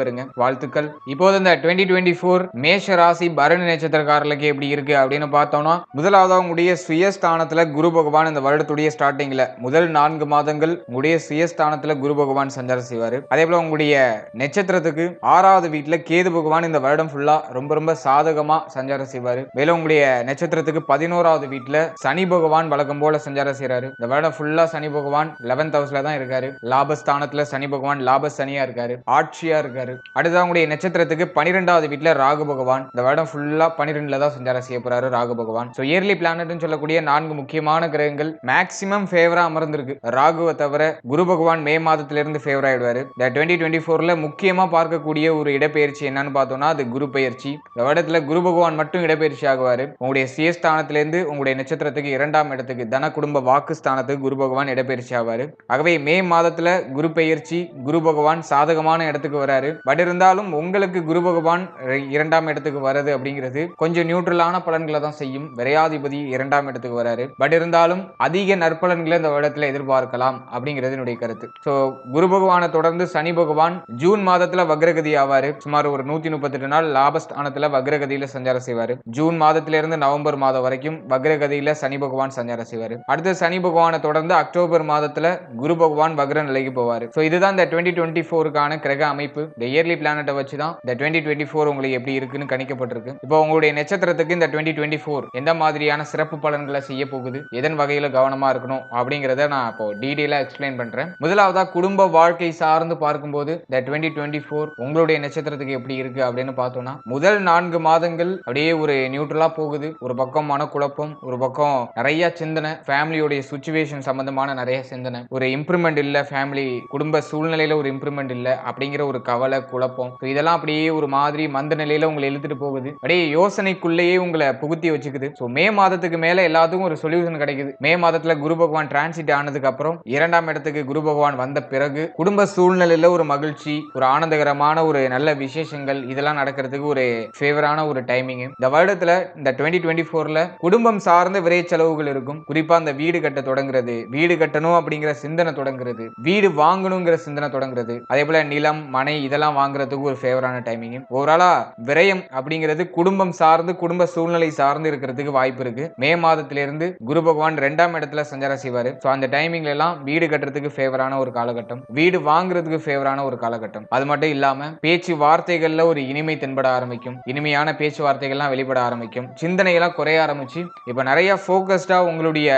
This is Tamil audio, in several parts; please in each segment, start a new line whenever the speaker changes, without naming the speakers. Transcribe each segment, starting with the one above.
பெறுங்க வாழ்த்துக்கள். இப்போது இந்த டுவெண்ட்டி டுவெண்ட்டி ஃபோர் மேஷ ராசி பரணி நட்சத்திரக்காரர்களுக்கு எப்படி இருக்கு அப்படின்னு பார்த்தோம்னா முதலாவது உங்களுடைய சுயஸ்தானத்துல குரு பகவான் இந்த வருடத்துடைய ஸ்டார்டிங்ல முதல் நான்கு மாதங்கள் உங்களுடைய சுயஸ்தானத்துல குரு பகவான் சஞ்சாரம் செய்வாரு. அதே போல உங்களுடைய நட்சத்திரத்துக்கு ஆறாவது வீட்டுல கேது பகவான் இந்த வருடம் ஃபுல்லா ரொம்ப ரொம்ப சாதகமா சஞ்சாரம் செய்வாரு. மேலும் உங்களுடைய நட்சத்திரத்துக்கு பதினோராவது வீட்டுல சனி பகவான் வழக்கம் போல சஞ்சாரம் செய்யறாரு இந்த வருடம் ஃபுல்லா சனி பகவான் லெவன்த் ஹவுஸ்ல தான் இருக்காரு. லாபஸ்தானத்துல சனி பகவான் லாப சனியா இருக்காரு. ஆட்சியா இருக்காரு. அடுத்து அவங்களுடைய நட்சத்திரத்துக்கு பனிரெண்டாவது வீட்டுல ராகு பகவான். இந்த வருடம் ஃபுல்லா பனிரெண்டுல தான் சஞ்சாரம் செய்ய போறாரு ராகு பகவான். ஸோ இயர்லி பிளானட்னு சொல்லக்கூடிய நான்கு முக்கியமான கிரகங்கள் மேக்சிமம் ஃபேவரா அமர்ந்திருக்கு. ராகுவை தவிர குரு பகவான் மே மாதத்துல இருந்து ஃபேவர் ஆயிடுவாரு. இந்த டுவெண்ட்டி டுவெண்ட்டி ஃபோர்ல முக்கியமா பார்க்கக்கூடிய ஒரு இடப்பெயர்ச்சி என்னன்னு பார்த்தோம்னா அது குரு பெயர்ச்சி இந்த வருடத்துல குரு பகவான் மட்டும் இடப்பெயர்ச்சி ஆகுவாரு. உங்களுடைய சுயஸ்தானத்திலிருந்து உங்களுடைய நட்சத்திரத்துக்கு இரண்டாம் இடத்துக்கு தன குடும்ப வாக்கு ஸ்தானத்துக்கு குரு பகவான் இடப்பெயர்ச்சி ஆவாரு. ஆகவே மே மாதத்துல குரு பெயர்ச்சி குரு பகவான் சாதகமான இடத்துக்கு வராரு. பட் இருந்தாலும் உங்களுக்கு குரு பகவான் இரண்டாம் இடத்துக்கு வர்றது அப்படிங்கிறது கொஞ்சம் நியூட்ரலான பலன்களை தான் செய்யும். விரையாதிபதி இரண்டாம் இடத்துக்கு வராரு பட் இருந்தாலும் அதிக நற்பலன்களை இந்த வருடத்துல எதிர்பார்க்கலாம் அப்படிங்கிறது என்னுடைய கருத்து. ஸோ குரு பகவானை தொடர்ந்து சனி பகவான் ஜூன் மாதத்துல வக்ரகதி ஆவாரு. சுமார் ஒரு நூத்தி முப்பத்தெட்டு நாள் லாபஸ்தானத்துல வக்ரகதியில சஞ்சாரம் செய்வாரு. ஜூன் மாதத்துல இருந்து நவம்பர் மாதம் வரைக்கும் வக்ரகதியில சனி பகவான் சஞ்சாரம் செய்வாரு. அடுத்து சனி பகவானை தொடர்ந்து அக்டோபர் மாதத்துல குரு பகவான் வக்ர நிலைக்கு போவார். ஸோ இதுதான் இந்த டுவெண்ட்டி டுவெண்ட்டி ஃபோருக்கான கிரக அமைப்பு. இயர்லி பிளானட்டை வச்சு தான் இந்த டுவெண்ட்டி டுவெண்ட்டி ஃபோர் உங்களுக்கு எப்படி இருக்குன்னு கணிக்கப்பட்டிருக்கு. இப்போ உங்களுடைய நட்சத்திரத்துக்கு இந்த டுவெண்ட்டி டுவெண்ட்டி ஃபோர் எந்த மாதிரியான சிறப்பு பலன்களை செய்ய போகுது? எதன் வகையில் கவனமாக இருக்கணும்? அப்படிங்கிறத நான் இப்போ டீடைலா எக்ஸ்பிளைன் பண்ணுறேன் முதலாவதாக குடும்ப வாழ்க்கை சார்ந்து பார்க்கும்போது இந்த டுவெண்ட்டி டுவெண்ட்டி ஃபோர் உங்களுடைய நட்சத்திரத்துக்கு எப்படி இருக்கு அப்படின்னு பார்த்தோம்னா முதல் நான்கு மாதங்கள் அப்படியே ஒரு நியூட்ரலாக போகுது. ஒரு பக்கம் மனக்குழப்பம் ஒரு பக்கம் நிறைய சிந்தனை ஃபேமிலியோடைய சுச்சுவேஷன் சம்பந்தமான நிறைய சிந்தனை. ஒரு இம்ப்ரூவ்மெண்ட் இல்லை ஃபேமிலி குடும்ப சூழ்நிலையில ஒரு இம்ப்ரூவ்மெண்ட் இல்லை அப்படிங்கிற ஒரு கவலை குழப்பம். இதெல்லாம் அப்படியே ஒரு மாதிரி மந்த நிலையில உங்களை இழுத்துட்டு போகுது. அப்படியே யோசனைக்குள்ளேயே உங்களை புகுத்தி வச்சுக்குது. ஸோ மே மாதத்துக்கு மேல எல்லாத்துக்கும் ஒரு சொல்யூஷன் கிடைக்குது. மே மாதத்துல குரு பகவான் டிரான்சிட் ஆனதுக்கு அப்புறம் இரண்டாம் இடத்துக்கு குரு பகவான் வந்த பிறகு குடும்ப சூழ்நிலையில ஒரு மகிழ்ச்சி ஒரு ஆனந்தகரமான ஒரு நல்ல விசேஷங்கள் இதெல்லாம் நடக்கிறதுக்கு ஒரு ஃபேவரான ஒரு டைமிங் இந்த வருடத்துல இந்த டுவெண்ட்டி டுவெண்ட்டி ஃபோர்ல குடும்பம் சார்ந்த விரை செலவுகள் இருக்கும். குறிப்பா அந்த வீடு கட்ட தொடங்குறது வீடு கட்டணும் அப்படிங்கிற சிந்தனை தொடங்குறது வீடு வாங்கணுங்கிற சிந்தனை தொடங்குறது. அதே போல நிலம் மனை இதெல்லாம் வாங்குறதுக்கு ஒரு ஃபேவரான டைமிங் ஓவராலா விரயம் அப்படிங்கிறது குடும்பம் சார்ந்து குடும்ப சூழ்நிலை சார்ந்து இருக்கிறதுக்கு வாய்ப்பு இருக்கு. மே மாதத்திலிருந்து குரு பகவான் ரெண்டாம் இடத்துல சஞ்சாரம் செய்வாரு. ஸோ அந்த டைமிங்ல எல்லாம் வீடு கட்டுறதுக்கு ஃபேவரான ஒரு காலகட்டம். வீடு வாங்குறதுக்கு ஃபேவரான ஒரு காலகட்டம். அது மட்டும் இல்லாம பேச்சு வார்த்தைகள்ல ஒரு இனிமை தென்பட ஆரம்பிக்கும். இனிமையான பேச்சுவார்த்தைகள்லாம் வெளிப்பட ஆரம்பிக்கும். சிந்தனையெல்லாம் குறைய ஆரம்பிச்சு இப்ப நிறைய ஃபோக்கஸ்டா உங்களுடைய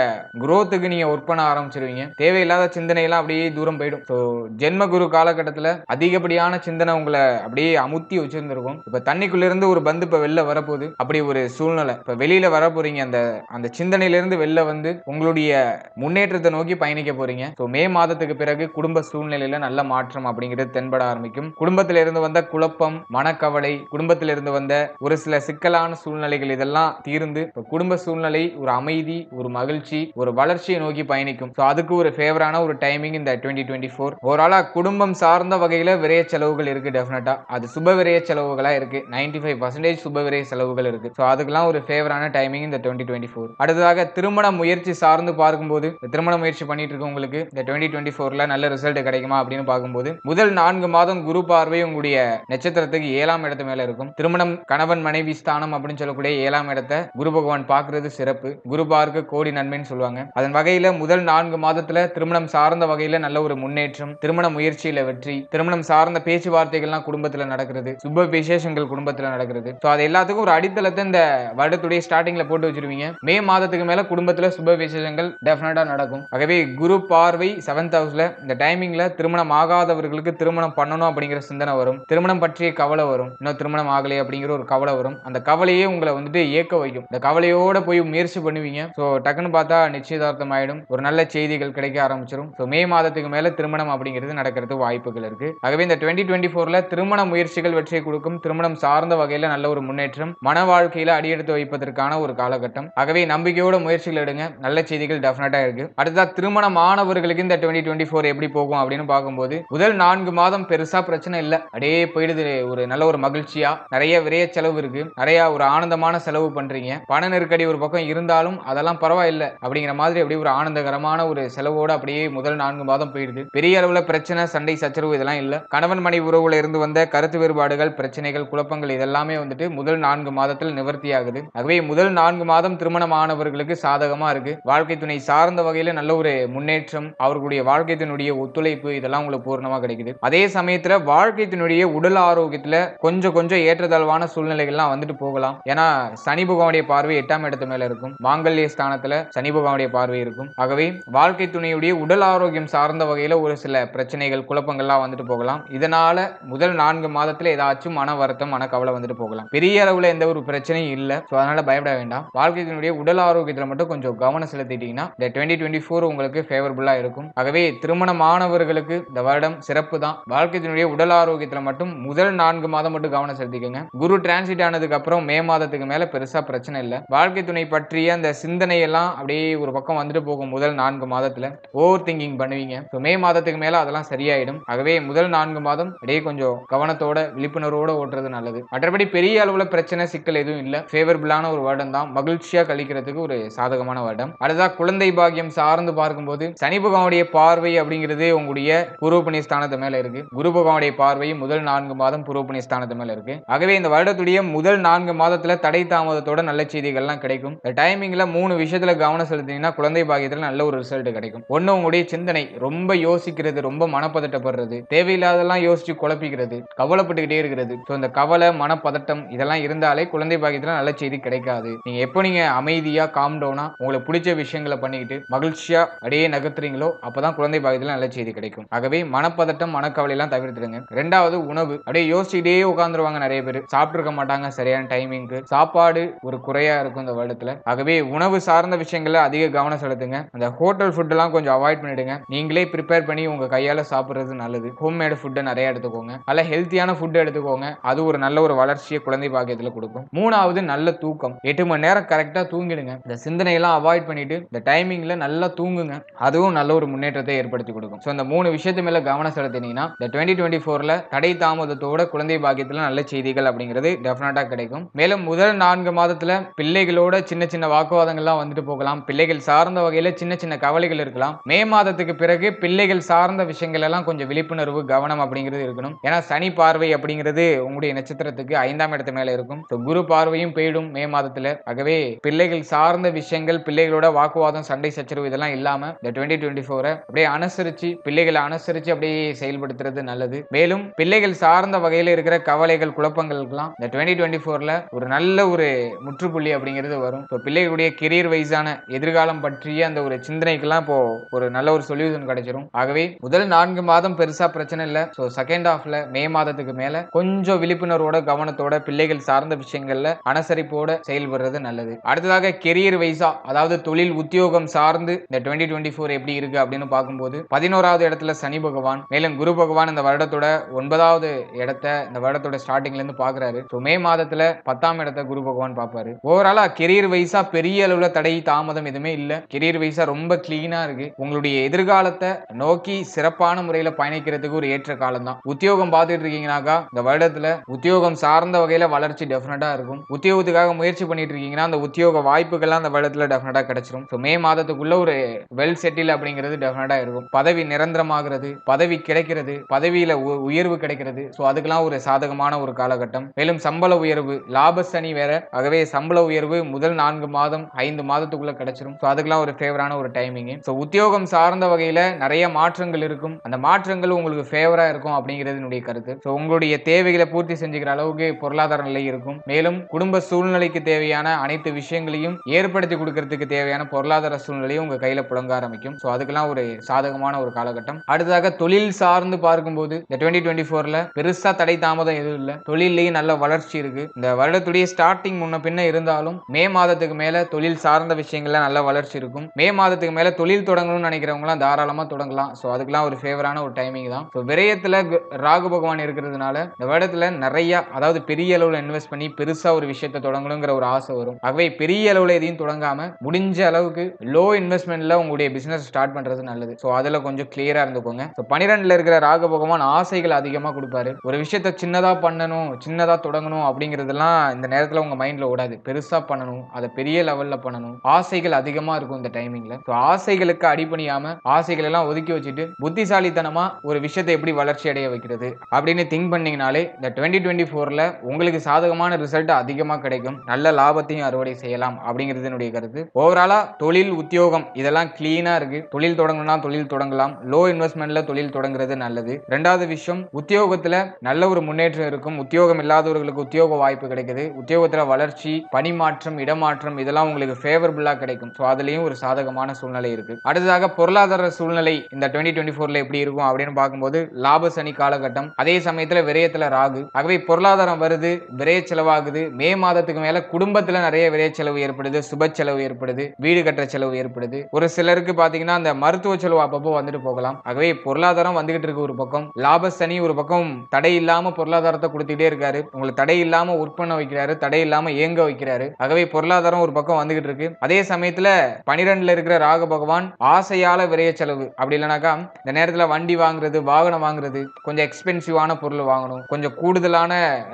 குரோத்துக்கு நீங்க ஒர்க் பண்ண ஆரம்பிச்சிருவீங்க. தேவையில்லாத சிந்தனையெல்லாம் அப்படியே தூரம் போயிடும். ஸோ ஜென்ம குரு காலகட்டத்தில் அதிகப்படியான சிந்தனை உங்களை அப்படியே அமுத்தி வச்சிருந்திருக்கும். இப்ப தண்ணிக்குள்ள இருந்து ஒரு பந்து இப்ப வெளில வரப்போகுது. அப்படி ஒரு சூழ்நிலை. இப்ப வெளியில வர போறீங்க அந்த அந்த சிந்தனையில இருந்து வெளில வந்து உங்களுடைய முன்னேற்றத்தை நோக்கி பயணிக்க போறீங்க. ஸோ மே மாதத்துக்கு பிறகு குடும்ப சூழ்நிலையில நல்ல மாற்றம் அப்படிங்கிறது தென்பட ஆரம்பிக்கும். குடும்பத்தில இருந்து வந்த குழப்பம் மனக்கவலை குடும்பத்தில இருந்து வந்த ஒரு சில சிக்கலான சூழ்நிலைகள் இதெல்லாம் தீர்ந்து இப்ப குடும்ப சூழ்நிலை ஒரு அமைதி ஒரு மகிழ்ச்சி ஒரு வளர்ச்சியை நோக்கி பயணிக்கும். ஸோ அதுக்கு ஒரு ஃபேவரான ஒரு டைமிங் இந்த டுவெண்ட்டி டுவெண்ட்டி ஃபோர் ஓவராலா குடும்பம் சார்ந்த வகையில விரைய செலவுகள் செலவுகள் இருக்கு டெஃபினட்டா அது சுபவிரய செலவுகளா இருக்கு. நைன்டி ஃபைவ் பர்சன்டேஜ் சுபவிரய செலவுகள் இருக்கு. ஸோ அதுக்கெல்லாம் ஒரு ஃபேவரான டைமிங் இந்த டுவெண்ட்டி டுவெண்ட்டி ஃபோர் அடுத்ததாக திருமண முயற்சி சார்ந்து பார்க்கும்போது திருமண முயற்சி பண்ணிட்டு இருக்கவங்களுக்கு இந்த டுவெண்ட்டி டுவெண்ட்டி ஃபோர்ல நல்ல ரிசல்ட் கிடைக்குமா அப்படின்னு பார்க்கும்போது முதல் நான்கு மாதம் குரு பார்வை உங்களுடைய நட்சத்திரத்துக்கு ஏழாம் இடத்து மேல இருக்கும். திருமணம் கணவன் மனைவி ஸ்தானம் அப்படின்னு சொல்லக்கூடிய ஏழாம் இடத்தை குரு பகவான் பார்க்கறது சிறப்பு. குரு பார்க்க கோடி நன்மைன்னு சொல்லுவாங்க. அதன் வகையில முதல் நான்கு மாதத்துல திருமணம் சார்ந்த வகையில நல்ல ஒரு முன்னேற்றம் திருமண முயற்சியில வெற்றி திருமணம் சார்ந்த பேச்சு பேச்சுவார்த்தைகள்லாம் குடும்பத்துல நடக்கிறது சுப விசேஷங்கள் குடும்பத்துல நடக்கிறது. ஸோ அது எல்லாத்துக்கும் ஒரு அடித்தளத்தை இந்த வருடத்துடைய ஸ்டார்டிங்ல போட்டு வச்சிருவீங்க. மே மாதத்துக்கு மேல குடும்பத்துல சுப விசேஷங்கள் டெஃபினட்டாக நடக்கும். ஆகவே குரு பார்வை செவன்த் ஹவுஸில் இந்த டைமிங்ல திருமணம் ஆகாதவர்களுக்கு திருமணம் பண்ணணும் அப்படிங்கிற சிந்தனை வரும். திருமணம் பற்றிய கவலை வரும். இன்னும் திருமணம் ஆகலை அப்படிங்கிற ஒரு கவலை வரும். அந்த கவலையே உங்களை வந்துட்டு ஏக்க வைக்கும். இந்த கவலையோட போய் முயற்சி பண்ணுவீங்க. ஸோ டக்குன்னு பார்த்தா நிச்சயதார்த்தம் ஆயிடும். ஒரு நல்ல செய்திகள் கிடைக்க ஆரம்பிச்சிடும் ஸோ மே மாதத்துக்கு மேலே திருமணம் அப்படிங்கிறது நடக்கிறது வாய்ப்புகள் இருக்கு. ஆகவே இந்த டுவெண்ட்டி டுவெண்ட்டி டுவெண்ட்டி ஃபோர்ல திருமண முயற்சிகள் வெற்றியை கொடுக்கும் திருமணம் சார்ந்த வகையில நல்ல ஒரு முன்னேற்றம் மன வாழ்க்கையில அடியெடுத்து வைப்பதற்கான ஒரு காலகட்டம். ஆகவே நம்பிக்கையோட முயற்சிகள் எடுங்க. நல்ல செய்திகள் டெஃபினட்டா இருக்கு. அடுத்தா திருமண மாணவர்களுக்கு இந்த டுவெண்ட்டி டுவெண்ட்டி ஃபோர் எப்படி போகும் அப்படின்னு பார்க்கும்போது முதல் நான்கு மாதம் பெருசா பிரச்சனை இல்லை. அப்படியே போயிடுது. ஒரு நல்ல ஒரு மகிழ்ச்சியா நிறைய விரைய செலவு இருக்கு. நிறைய ஒரு ஆனந்தமான செலவு பண்றீங்க. பண நெருக்கடி ஒரு பக்கம் இருந்தாலும் அதெல்லாம் பரவாயில்லை. அப்படிங்கிற மாதிரி அப்படியே ஒரு ஆனந்தகரமான ஒரு செலவோட அப்படியே முதல் நான்கு மாதம் போயிடுது. பெரிய அளவுல பிரச்சனை சண்டை சச்சரவு இதெல்லாம் இல்லை. கணவன் மனைவி உறவுல இருந்து வந்த கருத்து வேறுபாடுகள் பிரச்சனைகள் குழப்பங்கள் இதெல்லாமே வந்துட்டு முதல் நான்கு மாதத்தில் நிவர்த்தி ஆகுது ஆகவே முதல் நான்கு மாதம் திருமணம் ஆனவர்களுக்கு சாதகமா இருக்கு. வாழ்க்கை துணை சார்ந்த வகையில நல்ல ஒரு முன்னேற்றம் அவர்களுடைய வாழ்க்கை துணையுடைய ஒத்துழைப்பு இதெல்லாம் உங்களுக்கு பூர்ணமா கிடைக்குது. அதே சமயத்துல வாழ்க்கை துணையுடைய உடல் ஆரோக்கியத்துல கொஞ்சம் கொஞ்சம் ஏற்றத்தாழ்வான சூழ்நிலைகள்லாம் வந்துட்டு போகலாம். ஏன்னா சனி பகவானுடைய பார்வை எட்டாம் இடத்து மேல இருக்கும். மாங்கல்ய ஸ்தானத்துல சனி பகவானுடைய பார்வை இருக்கும். ஆகவே வாழ்க்கை துணையுடைய உடல் ஆரோக்கியம் சார்ந்த வகையில ஒரு சில பிரச்சனைகள் குழப்பங்கள்லாம் வந்துட்டு போகலாம். இதனால முதல் நான்கு மாதத்துல ஏதாச்சும் மன வருத்தம் மன கவலை வந்துட்டு போகலாம். பெரிய அளவுல எந்த ஒரு பிரச்சனையும் இல்ல. ஸோ அதனால பயப்பட வேண்டாம். வாழ்க்கை உடல் ஆரோக்கியத்துல மட்டும் கொஞ்சம் கவனம் செலுத்திட்டீங்கன்னா இந்த டுவெண்ட்டி டுவெண்ட்டி ஃபோர் உங்களுக்கு ஃபேவரபுளா இருக்கும். ஆகவே திருமணமானவர்களுக்கு இந்த வருடம் சிறப்பு தான். வாழ்க்கையினுடைய உடல் ஆரோக்கியத்துல மட்டும் முதல் நான்கு மாதம் மட்டும் கவனம் செலுத்திக்கோங்க. குரு டிரான்சிட் ஆனதுக்கு அப்புறம் மே மாதத்துக்கு மேல பெருசா பிரச்சனை இல்லை. வாழ்க்கை துணை பற்றிய அந்த சிந்தனை எல்லாம் அப்படியே ஒரு பக்கம் வந்துட்டு போகும் முதல் நான்கு மாதத்துல. ஓவர் திங்கிங் பண்ணுவீங்க. ஸோ மே மாதத்துக்கு மேல அதெல்லாம் சரியாயிடும். ஆகவே முதல் நான்கு மாதம் அப்படியே கொஞ்சம் கவனத்தோட விழிப்புணர்வோட ஓட்டுறது நல்லது. மற்றபடி பெரிய அளவுல பிரச்சனை சிக்கல் எதுவும் இல்லை. ஃபேவரபிளான ஒரு வருடம் தான் மகிழ்ச்சியா கழிக்கிறதுக்கு ஒரு சாதகமான வருடம். அடுத்தா குழந்தை பாக்கியம் சார்ந்து பார்க்கும்போது சனி பகவானுடைய பார்வை அப்படிங்கிறது உங்களுடைய பூர்வ ஸ்தானத்து மேல இருக்கு. குரு பகவானுடைய பார்வை முதல் நான்கு மாதம் பூர்வ ஸ்தானத்து மேல இருக்கு. ஆகவே இந்த வருடத்துடைய முதல் நான்கு மாதத்துல தடை தாமதத்தோட நல்ல செய்திகள்லாம் கிடைக்கும். இந்த டைமிங்ல மூணு விஷயத்துல கவனம் செலுத்தினீங்கன்னா குழந்தை பாக்கியத்துல நல்ல ஒரு ரிசல்ட் கிடைக்கும். ஒன்னு உங்களுடைய சிந்தனை. ரொம்ப யோசிக்கிறது ரொம்ப மனப்பதட்டப்படுறது. தேவையில்லாதெல்லாம் யோசிச்சு குழப்பிக்கிறது கவலைப்பட்டுக்கிட்டே இருக்கிறது. ஸோ இந்த கவலை மனப்பதட்டம் இதெல்லாம் இருந்தாலே குழந்தை பாக்கியத்தில் நல்ல செய்தி கிடைக்காது. நீங்க எப்போ நீங்க அமைதியா காம் டவுனா உங்களுக்கு பிடிச்ச விஷயங்களை பண்ணிக்கிட்டு மகிழ்ச்சியா அப்படியே நகர்த்துறீங்களோ அப்பதான் குழந்தை பாக்கியத்தில் நல்ல செய்தி கிடைக்கும். ஆகவே மனப்பதட்டம் மனக்கவலை எல்லாம் தவிர்த்துடுங்க. ரெண்டாவது உணவு. அப்படியே யோசிச்சுட்டே உட்காந்துருவாங்க நிறைய பேர். சாப்பிட்டுருக்க மாட்டாங்க சரியான டைமிங்க்கு சாப்பாடு ஒரு குறையா இருக்கும் இந்த வருடத்துல. ஆகவே உணவு சார்ந்த விஷயங்கள அதிக கவனம் செலுத்துங்க. அந்த ஹோட்டல் ஃபுட் எல்லாம் கொஞ்சம் அவாய்ட் பண்ணிடுங்க. நீங்களே ப்ரிப்பேர் பண்ணி உங்க கையால சாப்பிடுறது நல்லது. ஹோம்மேடு ஃபுட்டை நிறைய எடுத்துக்கோங்க. நல்ல ஹெல்த்தியான ஃபுட் எடுத்துக்கோங்க. அது ஒரு நல்ல ஒரு வளர்ச்சியை குழந்தை பாக்கியத்துல கொடுக்கும். மூணாவது நல்ல தூக்கம். எட்டு மணி நேரம் கரெக்டா தூங்கிடுங்க. இந்த சிந்தனையெல்லாம் அவாய்ட் பண்ணிட்டு இந்த டைமிங்ல நல்லா தூங்குங்க. அதுவும் நல்ல ஒரு முன்னேற்றத்தை ஏற்படுத்தி கொடுக்கும். ஸோ இந்த மூணு விஷயத்து மேல கவனம் செலுத்தினீங்கன்னா இந்த டுவெண்ட்டி டுவெண்ட்டி ஃபோர்ல தடை தாமதத்தோட குழந்தை பாக்கியத்துல நல்ல செய்திகள் அப்படிங்கிறது டெஃபினட்டாக கிடைக்கும். மேலும் முதல் நான்கு மாதத்துல பிள்ளைகளோட சின்ன சின்ன வாக்குவாதங்கள்லாம் வந்துட்டு போகலாம். பிள்ளைகள் சார்ந்த வகையில் சின்ன சின்ன கவலைகள் இருக்கலாம். மே மாதத்துக்கு பிறகு பிள்ளைகள் சார்ந்த விஷயங்கள் எல்லாம் கொஞ்சம் விழிப்புணர்வு கவனம் அப்படிங்கிறது இருக்கணும். ஏன்னா சனி பார்வை அப்படிங்கிறது உங்களுடைய நட்சத்திரத்துக்கு ஐந்தாம் இடத்து மேல இருக்கும். குரு பார்வையும் போயிடும் மே மாதத்துல. ஆகவே பிள்ளைகள் சார்ந்த விஷயங்கள் பிள்ளைகளோட வாக்குவாதம் சண்டை சச்சரவு இதெல்லாம் இல்லாம இந்த டுவெண்ட்டி டுவெண்ட்டி ஃபோரை அப்படியே அனுசரிச்சு பிள்ளைகளை அனுசரிச்சு அப்படியே செயல்படுத்துறது நல்லது. மேலும் பிள்ளைகள் சார்ந்த வகையில இருக்கிற கவலைகள் குழப்பங்களுக்கெல்லாம் இந்த டுவெண்ட்டி டுவெண்ட்டி ஃபோர்ல ஒரு நல்ல ஒரு முற்றுப்புள்ளி அப்படிங்கிறது வரும். இப்போ பிள்ளைகளுடைய கெரியர் வைஸான எதிர்காலம் பற்றிய அந்த ஒரு சிந்தனைக்கெல்லாம் இப்போ ஒரு நல்ல ஒரு சொல்யூஷன் கிடைச்சிரும். ஆகவே முதல் நான்கு மாதம் பெருசா பிரச்சனை இல்லை. ஸோ செகண்ட் செகண்ட் ஹாஃப்ல மே மாதத்துக்கு மேல கொஞ்சம் விழிப்புணர்வோட கவனத்தோட பிள்ளைகள் சார்ந்த விஷயங்கள்ல அனுசரிப்போட செயல்படுறது நல்லது. அடுத்ததாக கெரியர் வைஸா அதாவது தொழில் உத்தியோகம் சார்ந்து இந்த டுவெண்ட்டி டுவெண்ட்டி ஃபோர் எப்படி இருக்கு அப்படின்னு பார்க்கும்போது பதினோராவது இடத்துல சனி பகவான் மேலும் குரு பகவான் இந்த வருடத்தோட ஒன்பதாவது இடத்த இந்த வருடத்தோட ஸ்டார்டிங்ல இருந்து பாக்குறாரு ஸோ மே மாதத்துல பத்தாம் இடத்த குரு பகவான் பார்ப்பாரு. ஓவராலா கெரியர் வைஸா பெரிய அளவுல தடை தாமதம் எதுவுமே இல்ல. கெரியர் வைஸா ரொம்ப கிளீனா இருக்கு. உங்களுடைய எதிர்காலத்தை நோக்கி சிறப்பான முறையில பயணிக்கிறதுக்கு ஒரு ஏற்ற காலம் தான் உத்தியோகம் பார்த்துட்டு இருக்கீங்கனாக்கா இந்த வருடத்துல உத்தியோகம் சார்ந்த வகையில வளர்ச்சி டெஃபினட்டா இருக்கும். உத்தியோகத்துக்காக முயற்சி பண்ணிட்டு இருக்கீங்கன்னா அந்த உத்தியோக வாய்ப்புகள்லாம் அந்த வருடத்துல டெஃபினட்டா கிடைச்சிரும். ஸோ மே மாதத்துக்குள்ள ஒரு வெல் செட்டில் அப்படிங்கிறது டெஃபினட்டா இருக்கும். பதவி நிரந்தரமாகிறது பதவி கிடைக்கிறது பதவியில உ- உயர்வு கிடைக்கிறது. ஸோ அதுக்கெல்லாம் ஒரு சாதகமான ஒரு காலகட்டம். மேலும் சம்பள உயர்வு லாப சனி வேற. ஆகவே சம்பள உயர்வு முதல் நான்கு மாதம் ஐந்து மாதத்துக்குள்ள கிடைச்சிரும். ஸோ அதுக்கெல்லாம் ஒரு ஃபேவரான ஒரு டைமிங் ஸோ உத்தியோகம் சார்ந்த வகையில நிறைய மாற்றங்கள் இருக்கும். அந்த மாற்றங்கள் உங்களுக்கு ஃபேவரா இருக்கும் அப்படிங்கிற அப்படிங்கிறது என்னுடைய கருத்து. ஸோ உங்களுடைய தேவைகளை பூர்த்தி செஞ்சுக்கிற அளவுக்கு பொருளாதார நிலை இருக்கும். மேலும் குடும்ப சூழ்நிலைக்கு தேவையான அனைத்து விஷயங்களையும் ஏற்படுத்தி கொடுக்கறதுக்கு தேவையான பொருளாதார சூழ்நிலையும் உங்க கையில புழங்க ஆரம்பிக்கும். ஸோ அதுக்கெல்லாம் ஒரு சாதகமான ஒரு காலகட்டம். அடுத்ததாக தொழில் சார்ந்து பார்க்கும்போது இந்த டுவெண்ட்டி டுவெண்ட்டி ஃபோர்ல பெருசா தடை தாமதம் எதுவும் இல்லை. தொழிலையும் நல்ல வளர்ச்சி இருக்கு. இந்த வருடத்துடைய ஸ்டார்டிங் முன்ன பின்ன இருந்தாலும் மே மாதத்துக்கு மேல தொழில் சார்ந்த விஷயங்கள்ல நல்ல வளர்ச்சி இருக்கும். மே மாதத்துக்கு மேல தொழில் தொடங்கணும்னு நினைக்கிறவங்களாம் தாராளமா தொடங்கலாம். ஸோ அதுக்கெல்லாம் ஒரு ஃபேவரான ஒரு டைமிங் தான். ஸோ விரயத்துல ராகு பகவான் இருக்கிறதுனால இந்த வருடத்துல நிறைய அதாவது பெரிய அளவுல இன்வெஸ்ட் பண்ணி பெருசா ஒரு விஷயத்தை தொடங்கணுங்கிற ஒரு ஆசை வரும். ஆகவே பெரிய அளவுல எதையும் தொடங்காம முடிஞ்ச அளவுக்கு லோ இன்வெஸ்ட்மெண்ட்ல உங்களுடைய பிசினஸ் ஸ்டார்ட் பண்றது நல்லது. ஸோ அதுல கொஞ்சம் கிளியரா இருந்துக்கோங்க. ஸோ பன்னிரெண்டுல இருக்கிற ராகு பகவான் ஆசைகள் அதிகமா கொடுப்பாரு. ஒரு விஷயத்த சின்னதா பண்ணணும் சின்னதா தொடங்கணும் அப்படிங்கிறதெல்லாம் இந்த நேரத்துல உங்க மைண்ட்ல ஓடாது. பெருசா பண்ணணும் அதை பெரிய லெவல்ல பண்ணணும். ஆசைகள் அதிகமா இருக்கும் இந்த டைமிங்ல ஸோ ஆசைகளுக்கு அடிப்பணியாம ஆசைகள் எல்லாம் ஒதுக்கி வச்சுட்டு புத்திசாலித்தனமா ஒரு விஷயத்தை எப்படி வளர்ச்சி அடைய இருக்கிறது. அப்படின்னு திங்க் பண்ணிங்கனாலே இந்த டுவெண்ட்டி டுவெண்ட்டி ஃபோரில் உங்களுக்கு சாதகமான ரிசல்ட் அதிகமாக கிடைக்கும். நல்ல லாபத்தையும் அறுவடை செய்யலாம் அப்படிங்கிறது என்னுடைய கருத்து ஓவராலாக தொழில் உத்தியோகம் இதெல்லாம் கிளீனாக இருக்குது தொழில் தொடங்கணும்னா தொழில் தொடங்கலாம். லோ இன்வெஸ்ட்மெண்ட்டில் தொழில் தொடங்குறது நல்லது. ரெண்டாவது விஷயம் உத்தியோகத்தில் நல்ல ஒரு முன்னேற்றம் இருக்கும். உத்தியோகம் இல்லாதவர்களுக்கு உத்தியோக வாய்ப்பு கிடைக்குது. உத்தியோகத்தில் வளர்ச்சி பணிமாற்றம் இடமாற்றம் இதெல்லாம் உங்களுக்கு ஃபேவரபுளாக கிடைக்கும். ஸோ அதுலேயும் ஒரு சாதகமான சூழ்நிலை இருக்குது அடுத்ததாக பொருளாதார சூழ்நிலை இந்த டுவெண்ட்டி டுவெண்ட்டி ஃபோரில் எப்படி இருக்கும் அப்படின்னு பார்க்கும்போது லாப சனி காலகட்டம். அதே சமயத்துல விரயத்துல ராகு. ஆகவே பொருளாதாரம் வருது விரைய செலவாகுது. மே மாதத்துக்கு மேல குடும்பத்துல நிறைய விரைய செலவு ஏற்படுது சுப செலவு ஏற்படுது வீடு கட்டுற செலவு ஏற்படுது. ஒரு சிலருக்கு பாத்தீங்கன்னா அந்த மருத்துவ செலவு அப்பப்போ வந்துட்டு போகலாம். ஆகவே பொருளாதாரம் வந்துகிட்டு இருக்கு ஒரு பக்கம். லாப சனி ஒரு பக்கம் தடை இல்லாம பொருளாதாரத்தை கொடுத்துட்டே இருக்காரு. உங்களுக்கு தடை இல்லாம உற்பண்ண வைக்கிறாரு தடை இல்லாம இயங்க வைக்கிறாரு. ஆகவே பொருளாதாரம் ஒரு பக்கம் வந்துகிட்டு இருக்கு. அதே சமயத்துல பனிரெண்டுல இருக்கிற ராக பகவான் ஆசையால விரைய செலவு. அப்படி இல்லைனாக்கா இந்த நேரத்துல வண்டி வாங்குறது வாகனம் வாங்குறது கொஞ்சம் கொஞ்சம் எக்ஸ்பென்சிவான பொருள் வாங்கணும். கொஞ்சம் கூடுதலான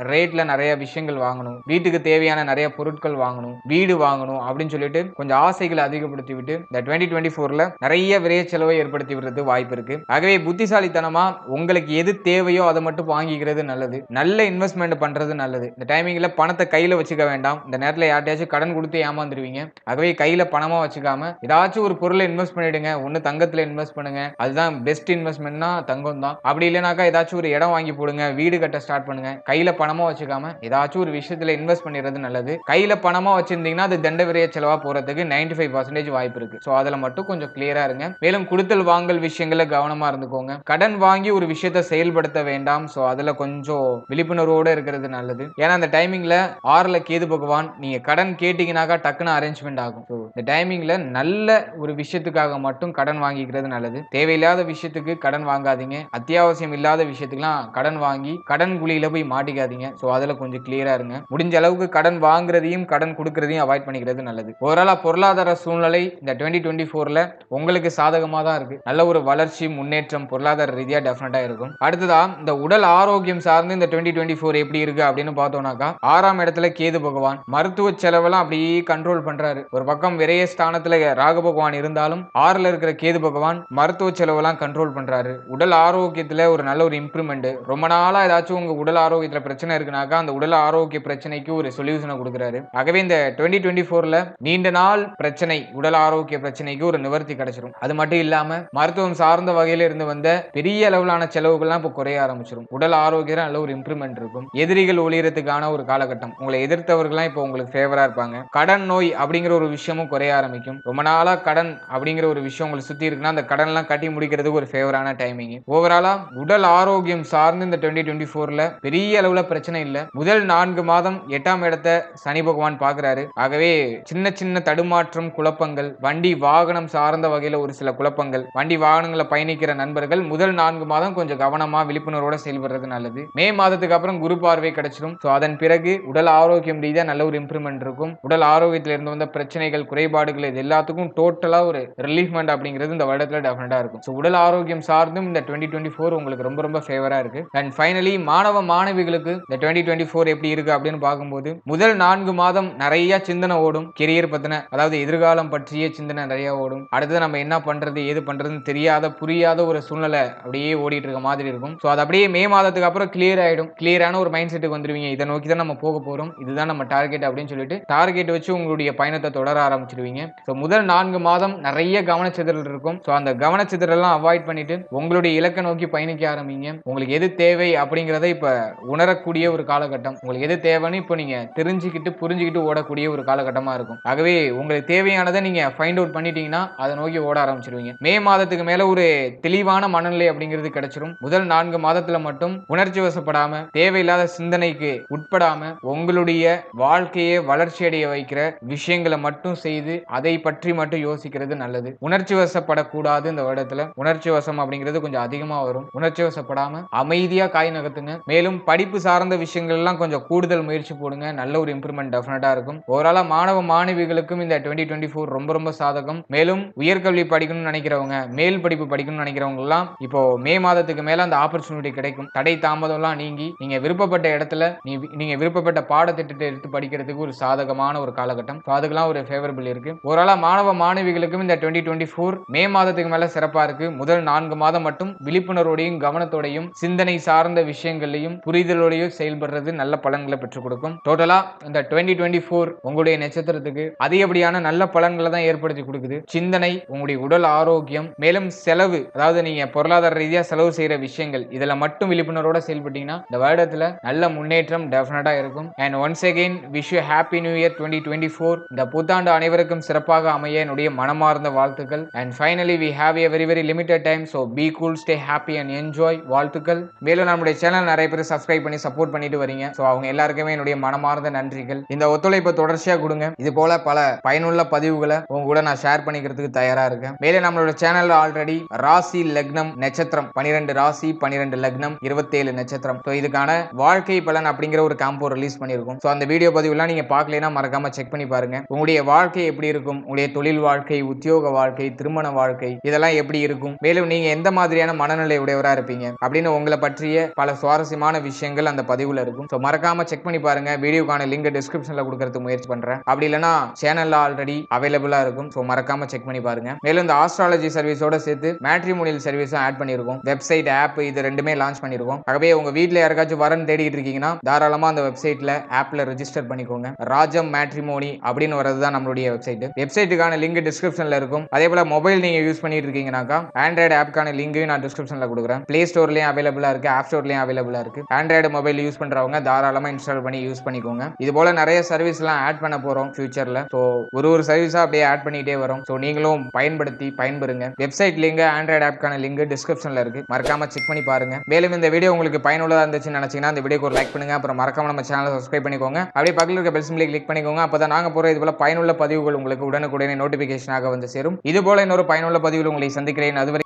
ரேட்ல நிறைய விஷயங்கள் வாங்கணும். வீட்டுக்கு தேவையான நிறைய பொருட்கள் வாங்கணும். வீடு வாங்கணும் அப்படின்னு சொல்லிட்டு கொஞ்சம் ஆசைகளை அதிகப்படுத்தி விட்டு இந்த டுவெண்ட்டி டுவெண்ட்டி ஃபோர்ல நிறைய விரைய செலவை ஏற்படுத்தி விடுறது வாய்ப்பு இருக்கு. ஆகவே புத்திசாலித்தனமா உங்களுக்கு எது தேவையோ அதை மட்டும் வாங்கிக்கிறது நல்லது. நல்ல இன்வெஸ்ட்மெண்ட் பண்றது நல்லது. இந்த டைமிங்ல பணத்தை கையில வச்சுக்க வேண்டாம். இந்த நேரத்தில் யார்ட்டையாச்சும் கடன் கொடுத்து ஏமாந்துருவீங்க. ஆகவே கையில பணமா வச்சுக்காம ஏதாச்சும் ஒரு பொருளை இன்வெஸ்ட் பண்ணிடுங்க. ஒன்னு தங்கத்துல இன்வெஸ்ட் பண்ணுங்க. அதுதான் பெஸ்ட் இன்வெஸ்ட்மெண்ட்னா தங்கம் தான் அப்படி இல்லைனாக்கா ஏதாச்சும் ஒரு இடம் வாங்கி போடுங்க வீடு கட்ட ஸ்டார்ட் பண்ணுங்க. கையில பணமா வச்சுக்காம ஏதாச்சும் ஒரு விஷயத்துல இன்வெஸ்ட் பண்ணிடுறது நல்லது. கையில பணமா வச்சிருந்தீங்கன்னா அது தண்ட விரைய செலவா போறதுக்கு 95% ஃபைவ் பர்சன்டேஜ் வாய்ப்பு இருக்கு. ஸோ அதுல மட்டும் கொஞ்சம் கிளியரா இருங்க. மேலும் கொடுத்தல் வாங்கல் விஷயங்கள கவனமா இருந்துக்கோங்க. கடன் வாங்கி ஒரு விஷயத்தை செயல்படுத்த வேண்டாம். ஸோ அதுல கொஞ்சம் விழிப்புணர்வோட இருக்கிறது நல்லது. ஏன்னா அந்த டைமிங்ல ஆறுல கேது பகவான் நீங்க கடன் கேட்டீங்கன்னாக்கா டக்குன்னு அரேஞ்ச்மெண்ட் ஆகும். ஸோ இந்த டைமிங்ல நல்ல ஒரு விஷயத்துக்காக மட்டும் கடன் வாங்கிக்கிறது நல்லது. தேவையில்லாத விஷயத்துக்கு கடன் வாங்காதீங்க. அத்தியாவசியம் இல்லாத விஷயத்துக்குலாம் கடன் வாங்கி கடன் குழியில போய் மாட்டிக்காதீங்க. ஸோ அதில் கொஞ்சம் கிளியரா இருங்க. முடிஞ்ச அளவுக்கு கடன் வாங்குறதையும் கடன் கொடுக்கறதையும் அவாய்ட் பண்ணிக்கிறது நல்லது. ஓவராலா பொருளாதார சூழ்நிலை இந்த டுவெண்ட்டி டுவெண்ட்டி ஃபோர்ல உங்களுக்கு சாதகமாக தான் இருக்கு. நல்ல ஒரு வளர்ச்சி முன்னேற்றம் பொருளாதார ரீதியாக டெஃபினட்டாக இருக்கும். அடுத்ததா இந்த உடல் ஆரோக்கியம் சார்ந்து இந்த டுவெண்ட்டி டுவெண்ட்டி ஃபோர் எப்படி இருக்கு அப்படின்னு பார்த்தோம்னாக்கா ஆறாம் இடத்துல கேது பகவான் மருத்துவ செலவெல்லாம் அப்படியே கண்ட்ரோல் பண்றாரு. ஒரு பக்கம் விரைய ஸ்தானத்தில் ராக பகவான் இருந்தாலும் ஆறுல இருக்கிற கேது பகவான் மருத்துவ செலவெல்லாம் கண்ட்ரோல் பண்றாரு. உடல் ஆரோக்கியத்தில் ஒரு நல்ல ஒரு இம்ப்ரூவ்மெண்ட்டு ரொம்ப நாளாக ஏதாச்சும் உங்கள் உடல் ஆரோக்கியத்தில் பிரச்சனை இருக்குனாக்கா அந்த உடல் ஆரோக்கிய பிரச்சனைக்கு ஒரு சொல்யூஷனை கொடுக்குறாரு. ஆகவே இந்த டுவெண்ட்டி டுவெண்ட்டி ஃபோரில் நீண்ட நாள் பிரச்சனை உடல் ஆரோக்கிய பிரச்சனைக்கு ஒரு நிவர்த்தி கிடைச்சிரும். அது மட்டும் இல்லாமல் மருத்துவம் சார்ந்த வகையில இருந்து வந்த பெரிய அளவிலான செலவுகள்லாம் இப்போ குறைய ஆரம்பிச்சிடும் உடல் ஆரோக்கியம் நல்ல ஒரு இம்ப்ரூவ்மெண்ட் இருக்கும். எதிரிகள் ஒளியறதுக்கான ஒரு காலகட்டம். உங்களை எதிர்த்தவர்கள்லாம் இப்போ உங்களுக்கு ஃபேவரா இருப்பாங்க. கடன் நோய் அப்படிங்கிற ஒரு விஷயமும் குறைய ஆரம்பிக்கும். ரொம்ப நாளா கடன் அப்படிங்கிற ஒரு விஷயம் உங்களை சுத்தி இருக்குன்னா அந்த கடன்லாம் கட்டி முடிக்கிறதுக்கு ஒரு ஃபேவரான டைமிங் ஓவராலா உடல் ஆரோக்கியம் சார்ந்து இந்த டுவெண்ட்டி டுவெண்ட்டி ஃபோர்ல பெரிய அளவுல பிரச்சனை இல்லை. முதல் நான்கு மாதம் எட்டாம் இடத்தை சனி பகவான் பாக்குறாரு. ஆகவே சின்ன சின்ன தடுமாற்றம் குழப்பங்கள் வண்டி வாகனம் சார்ந்த வகையில ஒரு சில குழப்பங்கள் வண்டி வாகனங்களை பயணிக்கிற நண்பர்கள் முதல் நான்கு மாதம் கொஞ்சம் கவனமா விழிப்புணர்வோட செயல்படுறது நல்லது. மே மாதத்துக்கு அப்புறம் குரு பார்வை கிடைச்சிடும் ஸோ அதன் பிறகு உடல் ஆரோக்கியம் ரீதியா நல்ல ஒரு இம்ப்ரூவ்மெண்ட் இருக்கும். உடல் ஆரோக்கியத்தில் இருந்து வந்த பிரச்சனைகள் குறைபாடுகள் இது எல்லாத்துக்கும் டோட்டலா ஒரு ரிலீஃப்மெண்ட் அப்படிங்கிறது இந்த வருடத்துல டெஃபினட்டா இருக்கும். ஸோ உடல் ஆரோக்கியம் சார்ந்தும் இந்த டுவெண்ட்டி டுவெண்ட்டி ஃபோர் உங்களுக்கு ரொம்ப ரொம்ப ஃபேவரா இருக்கு. அண்ட் ஃபைனலி மாணவ மாணவிகளுக்கு இந்த டுவெண்ட்டி டுவெண்ட்டி ஃபோர் எப்படி இருக்கு அப்படின்னு பார்க்கும்போது முதல் நான்கு மாதம் நிறைய சிந்தனை ஓடும் கெரியர் பத்தின அதாவது எதிர்காலம் பற்றிய சிந்தனை நிறைய ஓடும். அடுத்து நம்ம என்ன பண்றது ஏது பண்றதுன்னு தெரியாத புரியாத ஒரு சூழ்நிலை அப்படியே ஓடிட்டு இருக்க மாதிரி இருக்கும். ஸோ அது அப்படியே மே மாதத்துக்கு அப்புறம் கிளியர் ஆயிடும். கிளியரான ஒரு மைண்ட் செட்டுக்கு வந்துருவீங்க. இதை நோக்கி தான் நம்ம போக போறோம். இதுதான் நம்ம டார்கெட் அப்படின்னு சொல்லிட்டு டார்கெட் வச்சு உங்களுடைய பயணத்தை தொடர ஆரம்பிச்சிருவீங்க. ஸோ முதல் நான்கு மாதம் நிறைய கவனச்சிதறல் இருக்கும். ஸோ அந்த கவனச்சிதறலாம் அவாய்ட் பண்ணிட்டு உங்களுடைய இலக்கை நோக்கி பயணிக்க ஆரம்பிங்க. உங்களுக்கு எது தேவை அப்படிங்கிறத இப்ப உணரக்கூடிய ஒரு காலகட்டம். உங்களுக்கு எது தேவைன்னு இப்போ நீங்க தெரிஞ்சுக்கிட்டு புரிஞ்சுக்கிட்டு ஓடக்கூடிய ஒரு காலகட்டமா இருக்கும். ஆகவே உங்களுக்கு தேவையானதை நீங்க ஃபைண்ட் அவுட் பண்ணிட்டீங்கன்னா அதை நோக்கி ஓட ஆரம்பிச்சிருவீங்க. மே மாதத்துக்கு மேல ஒரு தெளிவான மனநிலை அப்படிங்கிறது கிடைச்சிரும். முதல் நான்கு மாதத்துல மட்டும் உணர்ச்சி வசப்படாம தேவையில்லாத சிந்தனைக்கு உட்படாம உங்களுடைய வாழ்க்கையை வளர்ச்சி அடைய வைக்கிற விஷயங்களை மட்டும் செய்து அதை பற்றி மட்டும் யோசிக்கிறது நல்லது. உணர்ச்சி வசப்படக்கூடாது இந்த வருடத்துல. உணர்ச்சி வசம் அப்படிங்கிறது கொஞ்சம் அதிகமா வரும். உணர்ச்சி வசப்படாம அமைதியா காய் நகர்த்துங்க. மேலும் படிப்பு சார்ந்த விஷயங்கள் எல்லாம் கொஞ்சம் கூடுதல் முயற்சி போடுங்க. நல்ல ஒரு இம்ப்ரூவ்மெண்ட் டெஃபினட்டா இருக்கும். ஓவராலா மாணவ மாணவிகளுக்கும் இந்த டுவெண்ட்டி டுவெண்ட்டி ஃபோர் ரொம்ப ரொம்ப சாதகம். மேலும் உயர்கல்வி படிக்கணும்னு நினைக்கிறவங்க மேல் படிப்பு படிக்கணும்னு நினைக்கிறவங்க எல்லாம் இப்போ மே மாதத்துக்கு மேல அந்த ஆப்பர்ச்சுனிட்டி கிடைக்கும். தடை தாமதம்லாம் நீங்கி நீங்க விருப்பப்பட்ட இடத்துல நீ நீங்க விருப்பப்பட்ட பாடத்திட்டத்தை எடுத்து படிக்கிறதுக்கு ஒரு சாதகமான ஒரு காலகட்டம். ஸோ அதுக்கெல்லாம் ஒரு ஃபேவரபிள் இருக்கு. ஓரளவு மாணவ மாணவிகளுக்கும் இந்த டுவெண்ட்டி டுவெண்ட்டி ஃபோர் மே மாதத்துக்கு மேல சிறப்பா இருக்கு. முதல் நான்கு மாதம் மட்டும் விழிப்புணர்வோடையும் கவனத்தோடையும் சிந்தனை சார்ந்த விஷயங்களையும் புரிதலோடையும் செயல்படுறது நல்ல பலன்களை பெற்றுக் கொடுக்கும். டோட்டலா இந்த டுவெண்ட்டி டுவெண்ட்டி ஃபோர் உங்களுடைய நட்சத்திரத்துக்கு அதிகப்படியான நல்ல பலன்களை தான் ஏற்படுத்தி கொடுக்குது. சிந்தனை உங்களுடைய உடல் ஆரோக்கியம் மேலும் செலவு அதாவது நீங்க பொருளாதார ரீதியா செலவு செய்யற விஷயங்கள் இதுல மட்டும் விழிப்புணர்வோட செயல்பட்டீங்கன்னா இந்த வருடத்துல நல்ல முன்னேற்றம் டெஃபினட்டா இருக்கும். And once again wish you happy new year twenty twenty four இந்த புத்தாண்டு அனைவருக்கும் சிறப்பாக அமைய என்னுடைய மனமார்ந்த வாழ்த்துக்கள். And finally we have a very very limited time so be cool stay happy and enjoy வாழ்த்துக்கள். மேலும் நம்முடைய சேனல் நிறைய பேர் சப்ஸ்கிரைப் பண்ணி சப்போர்ட் பண்ணிட்டு வரீங்க. ஸோ அவங்க எல்லாருக்குமே என்னுடைய மனமார்ந்த நன்றிகள். இந்த ஒத்துழைப்பை தொடர்ச்சியாக கொடுங்க. இது போல பல பயனுள்ள பதிவுகளை உங்க கூட நான் ஷேர் பண்ணிக்கிறதுக்கு தயாராக இருக்கேன். மேலே நம்மளோட சேனல் ஆல்ரெடி ராசி லக்னம் நட்சத்திரம். பனிரெண்டு ராசி பனிரெண்டு லக்னம் இருபத்தேழு நட்சத்திரம். ஸோ இதுக்கான வாழ்க்கை பலன் அப்படிங்கிற ஒரு காம்போ ரிலீஸ் பண்ணியிருக்கோம். ஸோ அந்த வீடியோ பதிவுலாம் நீங்க பார்க்கலைன்னா மறக்காம செக் பண்ணி பாருங்க. உங்களுடைய வாழ்க்கை எப்படி இருக்கும்? உங்களுடைய தொழில் வாழ்க்கை உத்தியோக வாழ்க்கை திருமண வாழ்க்கை இதெல்லாம் எப்படி இருக்கும்? மேலும் நீங்க எந்த மாதிரியான மனநிலை உடையவராக இருப்பீங்க? அப்படின்னு உங்களை பற்றிய பல சுவாரஸ்யமான விஷயங்கள் அந்த பதிவுல இருக்கும். ஸோ மறக்காம செக் பண்ணி பாருங்க. வீடியோக்கான லிங்க் டிஸ்கிரிப்ஷன்ல கொடுக்கறதுக்கு முயற்சி பண்றேன். அப்படி இல்லைன்னா சேனல்ல ஆல்ரெடி அவைலபிளா இருக்கும். ஸோ மறக்காம செக் பண்ணி பாருங்க. மேலும் இந்த ஆஸ்ட்ராலஜி சர்வீஸோட சேர்த்து மேட்ரிமோனியல் சர்வீஸும் ஆட் பண்ணியிருக்கோம் வெப்சைட் ஆப் இது ரெண்டுமே லான்ச் பண்ணியிருக்கோம் ஆகவே உங்க வீட்டில் யாருக்காச்சும் வரன் தேடிட்டு இருக்கீங்கன்னா தாராளமா அந்த வெப்சைட்ல ஆப்ல ரெஜிஸ்டர் பண்ணிக்கோங்க. ராஜம் மேட்ரிமோனி அப்படின்னு வரது தான் நம்மளுடைய வெப்சைட் வெப்சைட்டுக்கான லிங்க் டிஸ்கிரிப்ஷன்ல இருக்கும். அதே போல மொபைல் நீங்க யூஸ் பண்ணிட்டு இருக்கீங்கன்னாக்கா ஆண்ட்ராய்டு ஆப்க்கான லிங்கையும் நான் டிஸ்கிரிப்ஷன்ல கொடுக்குறேன். பிளே ஸ்டோர்லேயும் அவைலபிளா இருக்கு ஆப் ஸ்டோர்லயும் அவைலபிளா இருக்கு. ஆண்ட்ராய்டு மொபைல் யூஸ் பண்றவங்க தாராளமாக இன்ஸ்டால் பண்ணி யூஸ் பண்ணிக்கோங்க. இது போல நிறைய சர்வீஸ்லாம் ஆட் பண்ண போறோம் ஃபியூச்சரில் ஸோ ஒரு ஒரு சர்வீஸாக அப்படியே ஆட் பண்ணிட்டே வரும். ஸோ நீங்களும் பயன்படுத்தி பயன்பெறுங்க. வெப்சைட் லிங்க் ஆண்ட்ராய்டு ஆப்க்கான லிங்க் டிஸ்கிரிப்ஷனில் இருக்கு. மறக்காம செக் பண்ணி பாருங்க. மேலும் இந்த வீடியோ உங்களுக்கு பயனுள்ளதாக இருந்துச்சுன்னு நினச்சிங்கன்னா அந்த வீடியோக்கு ஒரு லைக் பண்ணுங்க. அப்புறம் மறக்காம நம்ம சேனலை சப்ஸ்கிரைப் பண்ணிக்கோங்க. அப்படியே பக்கத்தில் இருக்க பெல் கிளிக் பண்ணிக்கோங்க. அப்பதான் நாங்க போகிற இது போல பயனுள்ள பதிவுகள் உங்களுக்கு உடனுக்குடனே நோட்டிஃபிகேஷனாக வந்து சேரும். இது போல் இன்னொரு பயனுள்ள பதிவில் உங்களை சந்திக்கிறேன். அதுவரை